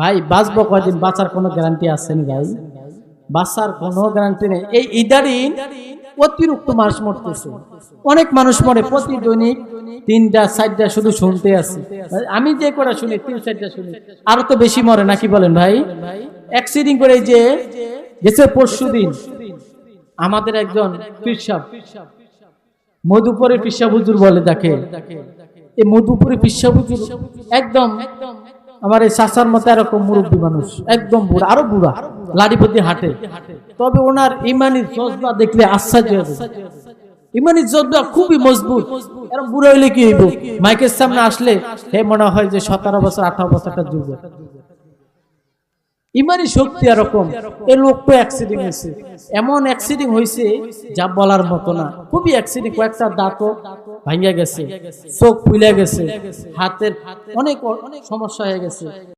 ভাই, বাঁচবো কয়দিন? বাঁচার কোনো গ্যারান্টি আছে নি ভাই? বাঁচার কোনো গ্যারান্টি নেই। এই ইদারিন অতিরিক্ত মানুষ মরতেছে। অনেক মানুষ মরে প্রতি দৈনিক তিনটা, চারটা শুধু শুনতে আছে। আমি যে করে শুনি, তিন, চারটা শুনি। আরও তো বেশি মরে, নাকি বলেন ভাই? অ্যাক্সিডেন্ট করে যে গেছে পরশু দিন। আমাদের একজন পিসাব মধুপুরে পিসাব হুজুর বলে দেখে এই মধুপুরে পিসাব হুজুর একদম আমার এই চাচার মতো এরকম মুরব্বী মানুষ, একদম বুড়া, আরও বুড়া, লাড়িপতি হাঁটে। তবে ওনার ইমানি জজবা দেখলে আশ্চর্য ইমানি জজবা খুবই মজবুত। বুড়া হইলে কি হইব? মাইকের সামনে আসলে হে মনে হয় যে সতেরো বছর, আঠারো বছর একটা যুগ ইমানি শক্তি এরকম এ লোক তো অ্যাক্সিডেন্ট হয়েছে। এমন অ্যাক্সিডেন্ট হয়েছে যা বলার মতো না। খুবই অ্যাক্সিডেন্ট কয়েকটা দাঁতও ভাঙিয়া গেছে, চোখ ফুলে গেছে, হাতের অনেক অনেক সমস্যা হয়ে গেছে।